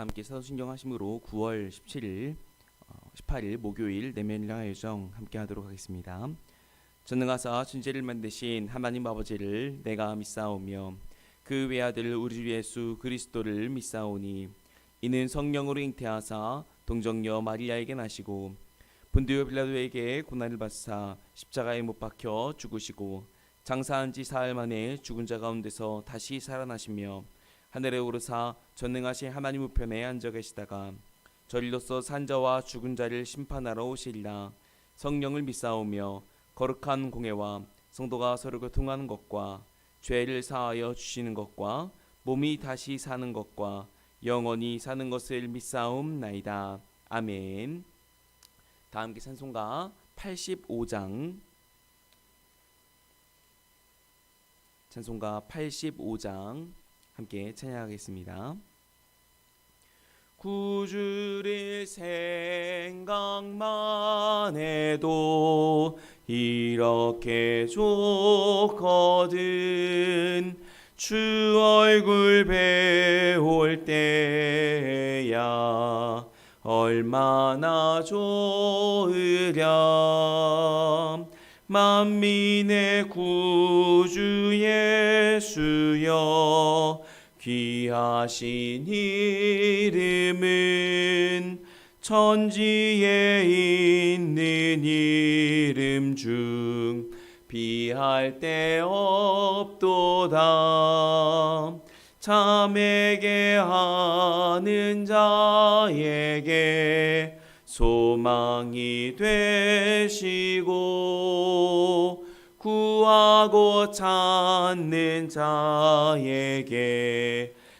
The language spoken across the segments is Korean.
다 함께 사도신경 하심으로 9월 17일, 어, 18일 목요일 내면이라 예정 함께 하도록 하겠습니다. 전능하사 천지를 만드신 하나님 아버지를 내가 믿사오며 그 외아들 우리 주 예수 그리스도를 믿사오니 이는 성령으로 잉태하사 동정녀 마리아에게 나시고 본디오 빌라도에게 고난을 받사 십자가에 못 박혀 죽으시고 장사한 지 사흘 만에 죽은 자 가운데서 다시 살아나시며 하늘에 오르사 전능하신 하나님 우편에 앉아 계시다가 저리로서 산자와 죽은 자를 심판하러 오시리라. 성령을 믿사오며 거룩한 공예와 성도가 서로 교통하는 것과 죄를 사하여 주시는 것과 몸이 다시 사는 것과 영원히 사는 것을 믿사옵나이다. 아멘. 다 함께 찬송가 85장. 찬송가 85장 함께 찬양하겠습니다. 구주를 생각만 해도 이렇게 좋거든 주 얼굴 배울 때야 얼마나 좋으랴 만민의 구주 예수여 귀하신 이름은 천지에 있는 이름 중 비할 데 없도다. 참에게 하는 자에게 소망이 되시고 구하고 찾는 자에게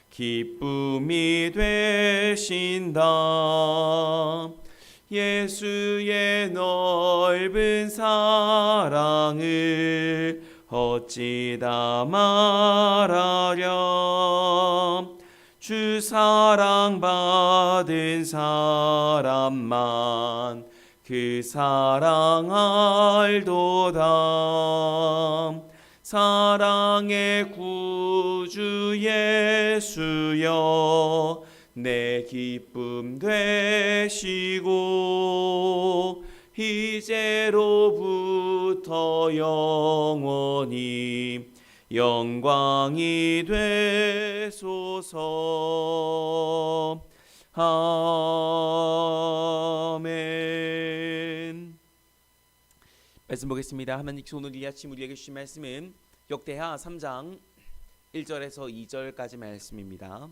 기쁨이 되신다. 예수의 넓은 사랑을 어찌다 말하랴 주 사랑 받은 사람만 그 사랑 알도다. 사랑의 구주 예수여 내 기쁨 되시고 이제로부터 영원히 영광이 되소서 아멘. 말씀 보겠습니다. 하나님께서 오늘 이 아침 우리에게 주신 말씀은 역대하 3장 1절에서 2절까지 말씀입니다.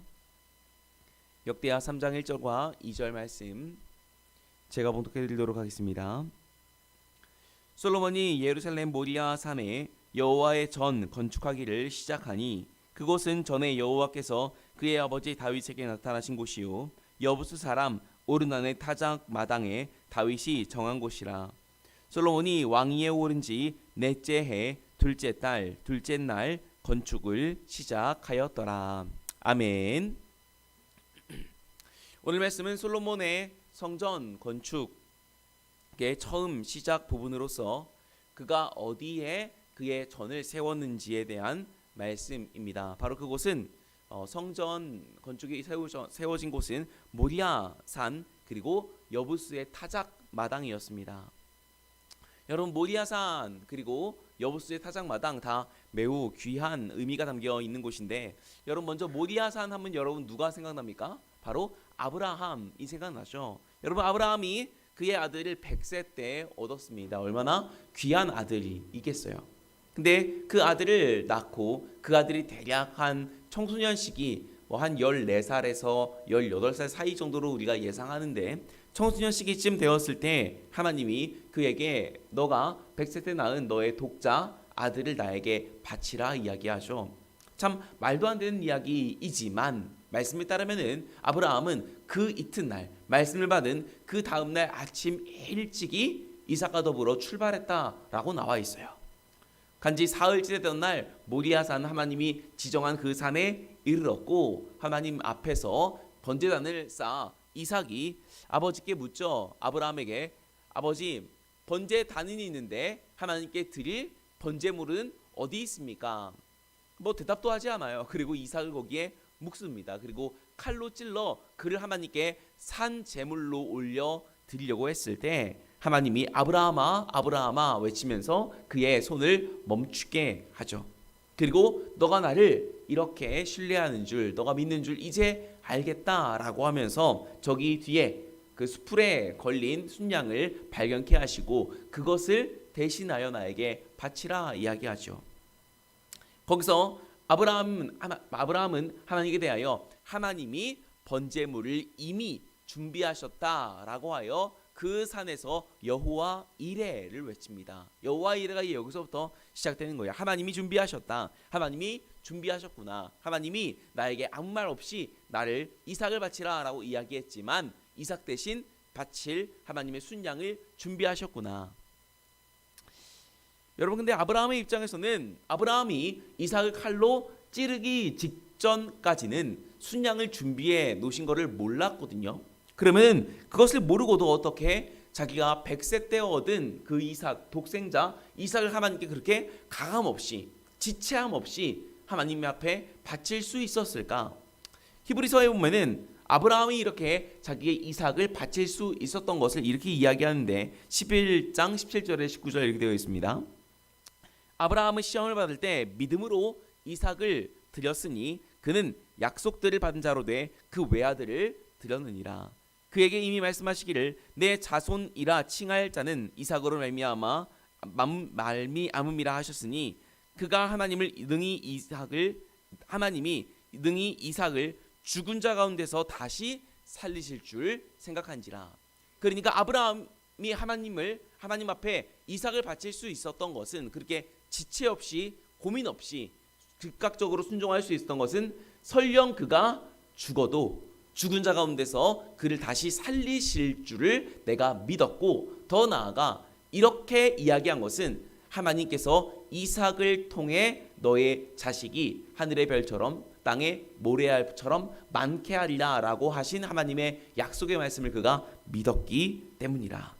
역대하 3장 1절과 2절 말씀 제가 봉독해 드리도록 하겠습니다. 솔로몬이 예루살렘 모리아 산에 여호와의 전 건축하기를 시작하니 그곳은 전에 여호와께서 그의 아버지 다윗에게 나타나신 곳이요 여부스 사람 오르난의 타작 마당에 다윗이 정한 곳이라. 솔로몬이 왕위에 오른 지 넷째 해 둘째 달 둘째 날 건축을 시작하였더라. 아멘. 오늘 말씀은 솔로몬의 성전 건축의 처음 시작 부분으로서 그가 어디에 그의 전을 세웠는지에 대한 말씀입니다. 바로 그곳은 어, 성전 건축이 세우져, 세워진 곳은 모리아 산 그리고 여부스의 타작 마당이었습니다. 여러분 모리아 산 그리고 여부스의 타작 마당 다 매우 귀한 의미가 담겨 있는 곳인데 여러분 먼저 모리아 산 하면 여러분 누가 생각납니까? 바로 아브라함이 생각나죠. 여러분 아브라함이 그의 아들을 100세 때 얻었습니다. 얼마나 귀한 아들이 있겠어요. 근데 그 아들을 낳고 그 아들이 대략 한 청소년 시기 뭐 한 14살에서 18살 사이 정도로 우리가 예상하는데 청소년 시기쯤 되었을 때 하나님이 그에게 너가 100세 때 낳은 너의 독자 아들을 나에게 바치라 이야기하죠. 참 말도 안 되는 이야기이지만 말씀에 따르면은 아브라함은 그 이튿날 말씀을 받은 그 다음 날 아침 일찍이 이삭과 더불어 출발했다라고 나와 있어요. 간지 사흘째 되던 날 모리아산 하나님이 지정한 그 산에 이르렀고 하나님 앞에서 번제단을 쌓아 이삭이 아버지께 묻죠. 아브라함에게 아버지 번제단이 있는데 하나님께 드릴 번제물은 어디 있습니까? 뭐 대답도 하지 않아요. 그리고 이삭을 거기에 묵습니다. 그리고 칼로 찔러 그를 하나님께 산 제물로 올려 드리려고 했을 때 하나님이 아브라함아 아브라함아 외치면서 그의 손을 멈추게 하죠. 그리고 너가 나를 이렇게 신뢰하는 줄, 너가 믿는 줄 이제 알겠다라고 하면서 저기 뒤에 그 수풀에 걸린 순양을 발견케 하시고 그것을 대신하여 나에게 바치라 이야기하죠. 거기서 아브라함은 아브라함은 하나님께 대하여 하나님이 번제물을 이미 준비하셨다라고 하여 그 산에서 여호와 이레를 외칩니다. 여호와 이레가 여기서부터 시작되는 거예요. 하나님이 준비하셨다. 하나님이 준비하셨구나. 하나님이 나에게 아무 말 없이 나를 이삭을 바치라라고 이야기했지만 이삭 대신 바칠 하나님의 순양을 준비하셨구나. 여러분 근데 아브라함의 입장에서는 아브라함이 이삭을 칼로 찌르기 직전까지는 순양을 준비해 놓으신 것을 몰랐거든요. 그러면 그것을 모르고도 어떻게 자기가 100세 때 얻은 그 이삭 독생자 이삭을 하나님께 그렇게 가감 없이 지체함 없이 하나님 앞에 바칠 수 있었을까? 히브리서에 보면은 아브라함이 이렇게 자기의 이삭을 바칠 수 있었던 것을 이렇게 이야기하는데 11장 17절에 19절 이렇게 되어 있습니다. 아브라함은 시험을 받을 때 믿음으로 이삭을 드렸으니 그는 약속들을 받은 자로 돼 그 외아들을 드렸느니라. 그에게 이미 말씀하시기를 내 자손이라 칭할 자는 이삭으로 말미암아 맘- 말미암음이라 하셨으니 그가 하나님을 능히 이삭을 하나님이 능히 이삭을 죽은 자 가운데서 다시 살리실 줄 생각한지라. 그러니까 아브라함이 하나님을 하나님 앞에 이삭을 바칠 수 있었던 것은 그렇게 지체 없이 고민 없이 즉각적으로 순종할 수 있었던 것은 설령 그가 죽어도 죽은 자 가운데서 그를 다시 살리실 줄을 내가 믿었고 더 나아가 이렇게 이야기한 것은 하나님께서 이삭을 통해 너의 자식이 하늘의 별처럼 땅의 모래알처럼 많게 하리라라고 하신 하나님의 약속의 말씀을 그가 믿었기 때문이라.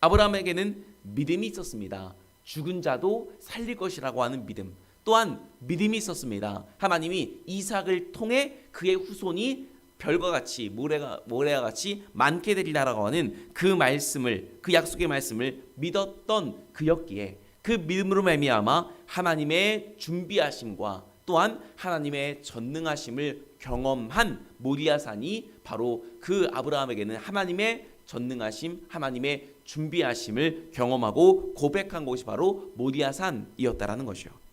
아브라함에게는 믿음이 있었습니다. 죽은 자도 살릴 것이라고 하는 믿음. 또한 믿음이 있었습니다. 하나님이 이삭을 통해 그의 후손이 별과 같이 모래가 모래와 같이 많게 되리라라고 하는 그 말씀을 그 약속의 말씀을 믿었던 그였기에 그 믿음으로 말미암아 하나님의 준비하심과 또한 하나님의 전능하심을 경험한 모리아산이 바로 그 아브라함에게는 하나님의 전능하심, 하나님의 준비하심을 경험하고 고백한 곳이 바로 모리아산이었다라는 것이요.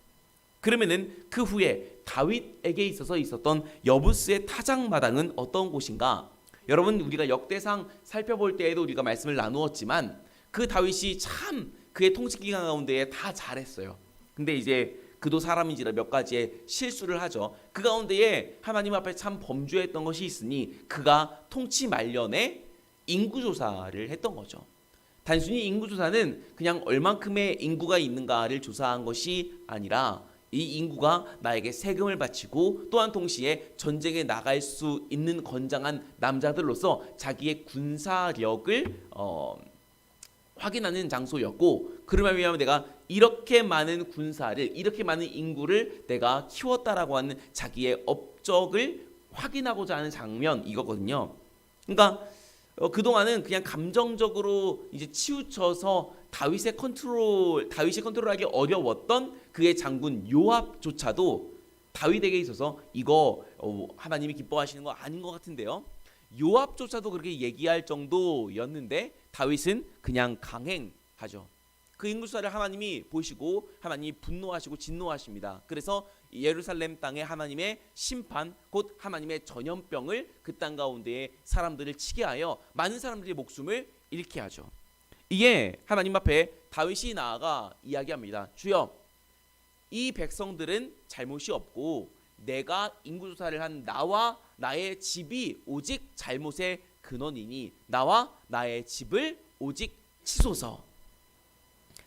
그러면은 그 후에 다윗에게 있어서 있었던 여부스의 타작마당은 어떤 곳인가? 여러분 우리가 역대상 살펴볼 때에도 우리가 말씀을 나누었지만 그 다윗이 참 그의 통치 기간 가운데에 다 잘했어요. 근데 이제 그도 사람인지라 몇 가지의 실수를 하죠. 그 가운데에 하나님 앞에 참 범죄했던 것이 있으니 그가 통치 말년에 인구 조사를 했던 거죠. 단순히 인구 조사는 그냥 얼만큼의 인구가 있는가를 조사한 것이 아니라 이 인구가 나에게 세금을 바치고 또한 동시에 전쟁에 나갈 수 있는 건장한 남자들로서 자기의 군사력을 어, 확인하는 장소였고 그러면 위하면 내가 이렇게 많은 군사를 이렇게 많은 인구를 내가 키웠다라고 하는 자기의 업적을 확인하고자 하는 장면 이거거든요. 그러니까 어, 그동안은 그냥 감정적으로 이제 치우쳐서 다윗의 컨트롤 다윗이 컨트롤하기 어려웠던 그의 장군 요압조차도 다윗에게 있어서 이거 어, 하나님이 기뻐하시는 거 아닌 것 같은데요. 요압조차도 그렇게 얘기할 정도였는데 다윗은 그냥 강행하죠. 그 인구수를 하나님이 보시고 하나님이 분노하시고 진노하십니다. 그래서 예루살렘 땅에 하나님의 심판 곧 하나님의 전염병을 그 땅 가운데에 사람들을 치게 하여 많은 사람들의 목숨을 잃게 하죠. 이게 하나님 앞에 다윗이 나아가 이야기합니다. 주여 이 백성들은 잘못이 없고 내가 인구 조사를 한 나와 나의 집이 오직 잘못의 근원이니 나와 나의 집을 오직 치소서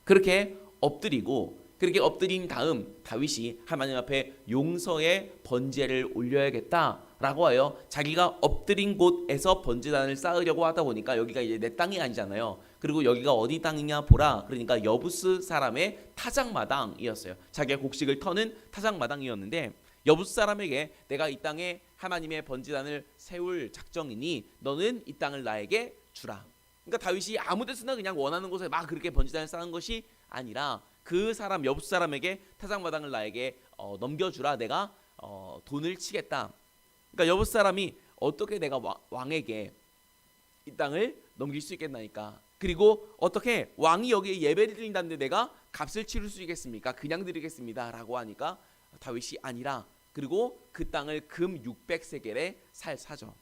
그렇게 엎드리고 그렇게 엎드린 다음 다윗이 하나님 앞에 용서의 번제를 올려야겠다 라고 하여 자기가 엎드린 곳에서 번제단을 쌓으려고 하다 보니까 여기가 이제 내 땅이 아니잖아요. 그리고 여기가 어디 땅이냐 보라. 그러니까 여부스 사람의 타작마당이었어요. 자기가 곡식을 터는 타작마당이었는데 여부스 사람에게 내가 이 땅에 하나님의 번제단을 세울 작정이니 너는 이 땅을 나에게 주라. 그러니까 다윗이 아무 데서나 그냥 원하는 곳에 막 그렇게 번제단을 쌓은 것이 아니라 그 사람 여부스 사람에게 타작마당을 나에게 어, 넘겨주라. 내가 어, 돈을 치겠다. 그러니까 여부스 사람이 어떻게 내가 와- 왕에게 이 땅을 넘길 수 있겠나니까. 그리고 어떻게 왕이 여기에 예배를 드린다는데 내가 값을 치를 수 있겠습니까? 그냥 드리겠습니다라고 하니까 다윗이 아니라 그리고 그 땅을 금 600세겔에 살 사죠.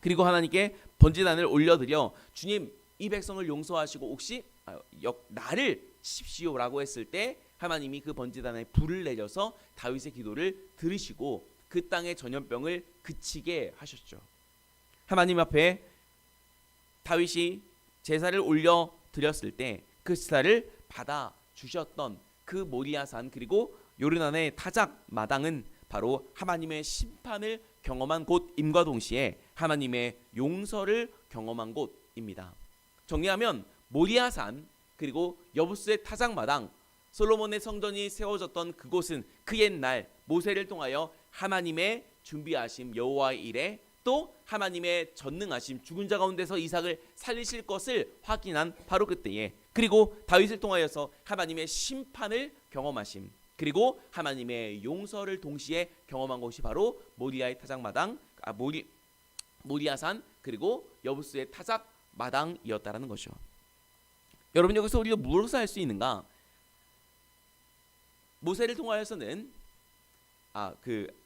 그리고 하나님께 번제단을 올려드려 주님 이 백성을 용서하시고 혹시 아, 역 나를 치십시오라고 했을 때 하나님이 그 번제단에 불을 내려서 다윗의 기도를 들으시고 그 땅의 전염병을 그치게 하셨죠. 하나님 앞에 다윗이 제사를 올려 드렸을 때 그 제사를 받아 주셨던 그 모리아산 그리고 요르단의 타작 마당은 바로 하나님의 심판을 경험한 곳임과 동시에 하나님의 용서를 경험한 곳입니다. 정리하면 모리아산 그리고 여부스의 타작 마당 솔로몬의 성전이 세워졌던 그곳은 그 옛날 모세를 통하여 하나님의 준비하심 여호와의 일에 또 하나님의 전능하심 죽은 자 가운데서 이삭을 살리실 것을 확인한 바로 그때에 그리고 다윗을 통하여서 하나님의 심판을 경험하심 그리고 하나님의 용서를 동시에 경험한 곳이 바로 모리아의 타작마당 아 모리 모리아산 그리고 여부스의 타작 마당이었다라는 것이죠. 여러분 여기서 우리가 무엇을 할 수 있는가? 모세를 통하여서는 아그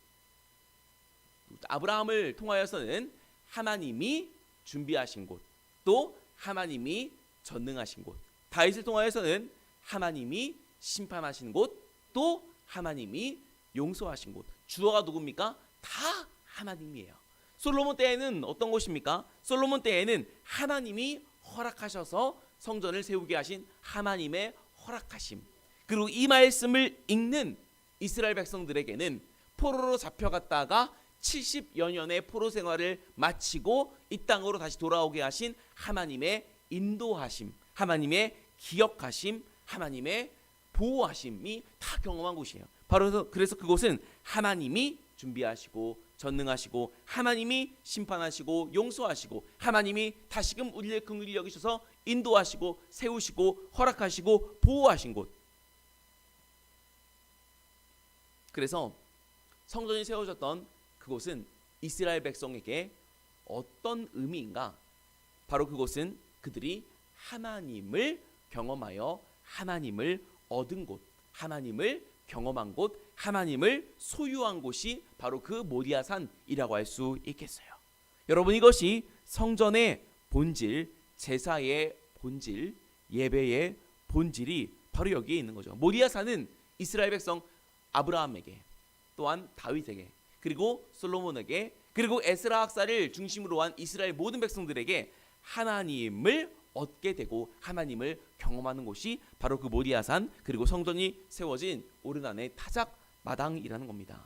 아브라함을 통하여서는 하나님이 준비하신 곳, 또 하나님이 전능하신 곳. 다윗을 통하여서는 하나님이 심판하신 곳, 또 하나님이 용서하신 곳. 주어가 누굽니까? 다 하나님이에요. 솔로몬 때에는 어떤 곳입니까? 솔로몬 때에는 하나님이 허락하셔서 성전을 세우게 하신 하나님의 허락하심. 그리고 이 말씀을 읽는 이스라엘 백성들에게는 포로로 잡혀갔다가 70여 년의 포로 생활을 마치고 이 땅으로 다시 돌아오게 하신 하나님의 인도하심, 하나님의 기억하심, 하나님의 보호하심이 다 경험한 곳이에요. 바로 그래서- 그곳은 하나님이 준비하시고 전능하시고 하나님이 심판하시고 용서하시고 하나님이 다시금 우리를 긍휼히 여기셔서 인도하시고 세우시고 허락하시고 보호하신 곳. 그래서 성전이 세워졌던 그곳은 이스라엘 백성에게 어떤 의미인가? 바로 그곳은 그들이 하나님을 경험하여 하나님을 얻은 곳, 하나님을 경험한 곳, 하나님을 소유한 곳이 바로 그 모리아산이라고 할 수 있겠어요. 여러분 이것이 성전의 본질, 제사의 본질, 예배의 본질이 바로 여기에 있는 거죠. 모리아산은 이스라엘 백성 아브라함에게 또한 다윗에게 그리고 솔로몬에게 그리고 에스라 학사를 중심으로 한 이스라엘 모든 백성들에게 하나님을 얻게 되고 하나님을 경험하는 곳이 바로 그 모리아산 그리고 성전이 세워진 오르난의 타작 마당이라는 겁니다.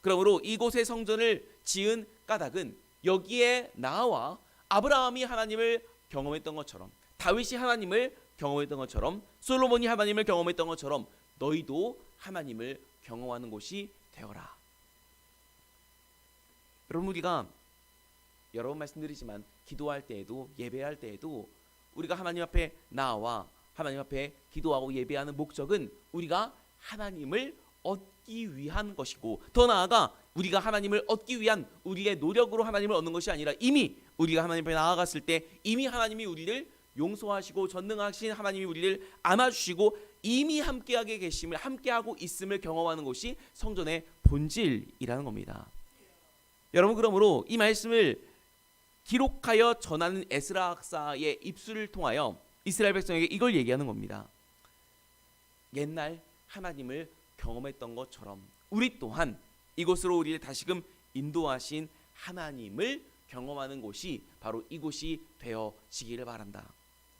그러므로 이곳의 성전을 지은 까닭은 여기에 나와 아브라함이 하나님을 경험했던 것처럼 다윗이 하나님을 경험했던 것처럼 솔로몬이 하나님을 경험했던 것처럼 너희도 하나님을 경험하는 곳이 되어라. 여러분 우리가 여러 번 말씀드리지만 기도할 때에도 예배할 때에도 우리가 하나님 앞에 나와 하나님 앞에 기도하고 예배하는 목적은 우리가 하나님을 얻기 위한 것이고 더 나아가 우리가 하나님을 얻기 위한 우리의 노력으로 하나님을 얻는 것이 아니라 이미 우리가 하나님 앞에 나아갔을 때 이미 하나님이 우리를 용서하시고 전능하신 하나님이 우리를 안아주시고 이미 함께하게 계심을 함께하고 있음을 경험하는 것이 성전의 본질이라는 겁니다. 여러분 그러므로 이 말씀을 기록하여 전하는 에스라 학사의 입술을 통하여 이스라엘 백성에게 이걸 얘기하는 겁니다. 옛날 하나님을 경험했던 것처럼 우리 또한 이곳으로 우리를 다시금 인도하신 하나님을 경험하는 곳이 바로 이곳이 되어지기를 바란다.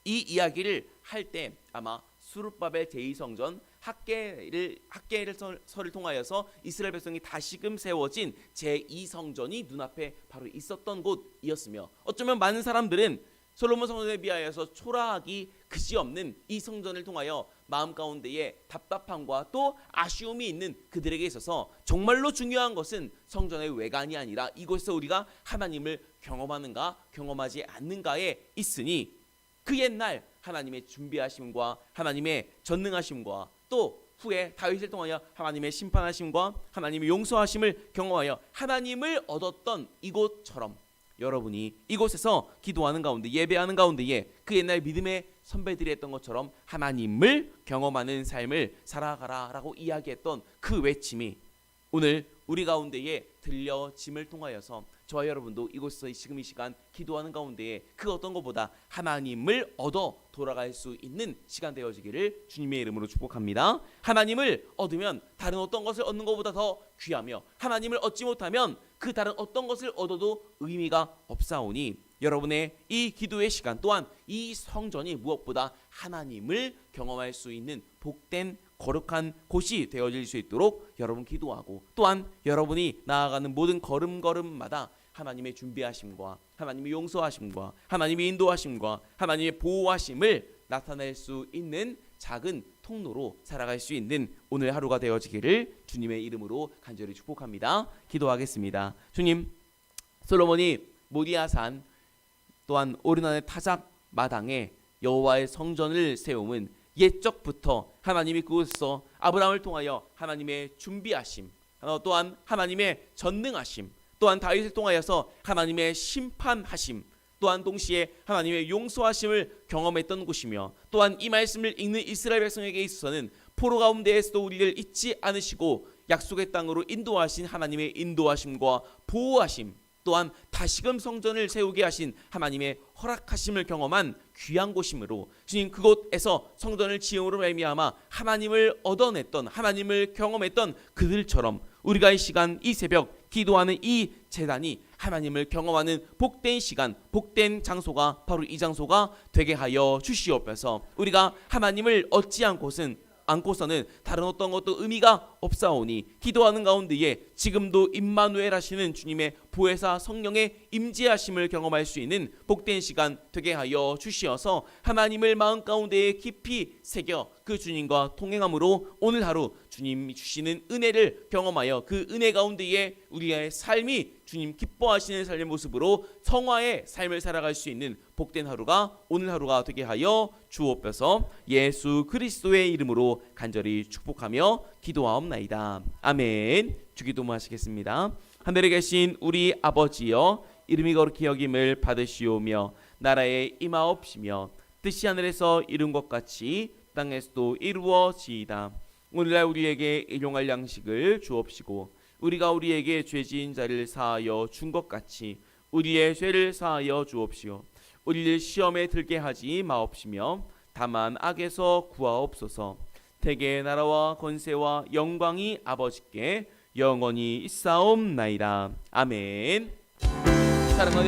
이 이야기를 할 때 아마 수르바벨 제2성전 학계를 학계를 설- 설을 통하여서 이스라엘 백성이 다시금 세워진 제2 성전이 눈앞에 바로 있었던 곳이었으며 어쩌면 많은 사람들은 솔로몬 성전에 비하여서 초라하기 그지없는 이 성전을 통하여 마음 가운데에 답답함과 또 아쉬움이 있는 그들에게 있어서 정말로 중요한 것은 성전의 외관이 아니라 이곳에서 우리가 하나님을 경험하는가 경험하지 않는가에 있으니 그 옛날 하나님의 준비하심과 하나님의 전능하심과 또 후에 다윗을 통하여 하나님의 심판하심과 하나님의 용서하심을 경험하여 하나님을 얻었던 이곳처럼 여러분이 이곳에서 기도하는 가운데 예배하는 가운데에 그 옛날 믿음의 선배들이 했던 것처럼 하나님을 경험하는 삶을 살아가라라고 이야기했던 그 외침이 오늘 우리 가운데에 들려짐을 통하여서 저와 여러분도 이곳에서 지금 이 시간 기도하는 가운데에 그 어떤 것보다 하나님을 얻어 돌아갈 수 있는 시간 되어지기를 주님의 이름으로 축복합니다. 하나님을 얻으면 다른 어떤 것을 얻는 것보다 더 귀하며 하나님을 얻지 못하면 그 다른 어떤 것을 얻어도 의미가 없사오니 여러분의 이 기도의 시간 또한 이 성전이 무엇보다 하나님을 경험할 수 있는 복된 거룩한 곳이 되어질 수 있도록 여러분 기도하고 또한 여러분이 나아가는 모든 걸음걸음마다 하나님의 준비하심과 하나님의 용서하심과 하나님의 인도하심과 하나님의 보호하심을 나타낼 수 있는 작은 통로로 살아갈 수 있는 오늘 하루가 되어지기를 주님의 이름으로 간절히 축복합니다. 기도하겠습니다. 주님, 솔로몬이 모리아산 또한 오르난의 타작 마당에 여호와의 성전을 세움은 옛적부터 하나님이 그곳에서 아브라함을 통하여 하나님의 준비하심 어, 또한 하나님의 전능하심 또한 다윗을 통하여서 하나님의 심판하심 또한 동시에 하나님의 용서하심을 경험했던 곳이며 또한 이 말씀을 읽는 이스라엘 백성에게 있어서는 포로 가운데에서도 우리를 잊지 않으시고 약속의 땅으로 인도하신 하나님의 인도하심과 보호하심 또한 다시금 성전을 세우게 하신 하나님의 허락하심을 경험한 귀한 곳이므로 주님 그곳에서 성전을 지음으로 말미암아 하나님을 얻어냈던 하나님을 경험했던 그들처럼 우리가 이 시간 이 새벽 기도하는 이 재단이 하나님을 경험하는 복된 시간 복된 장소가 바로 이 장소가 되게 하여 주시옵소서. 우리가 하나님을 얻지 않고선 않고서는 다른 어떤 것도 의미가 없사오니 기도하는 가운데에 지금도 임마누엘 하시는 주님의 보혜사 성령의 임재하심을 경험할 수 있는 복된 시간 되게 하여 주시어서 하나님을 마음 가운데에 깊이 새겨 그 주님과 통행함으로 오늘 하루 주님이 주시는 은혜를 경험하여 그 은혜 가운데에 우리의 삶이 주님 기뻐하시는 삶의 모습으로 성화의 삶을 살아갈 수 있는 복된 하루가 오늘 하루가 되게 하여 주옵소서 예수 그리스도의 이름으로 간절히 축복하며 기도하옵나이다. 아멘. 주기도모 하시겠습니다. 하늘에 계신 우리 아버지여 이름이 거룩히 여김을 받으시오며 나라에 임하옵시며 뜻이 하늘에서 이룬 것 같이 땅에서도 이루어지이다. 오늘날 우리에게 일용할 양식을 주옵시고 우리가 우리에게 죄지은 자를 사하여 준 것 같이 우리의 죄를 사하여 주옵시오. 우리를 시험에 들게 하지 마옵시며 다만 악에서 구하옵소서. 대개 나라와 권세와 영광이 아버지께 영원히 있사옵나이다. 아멘. 사랑하는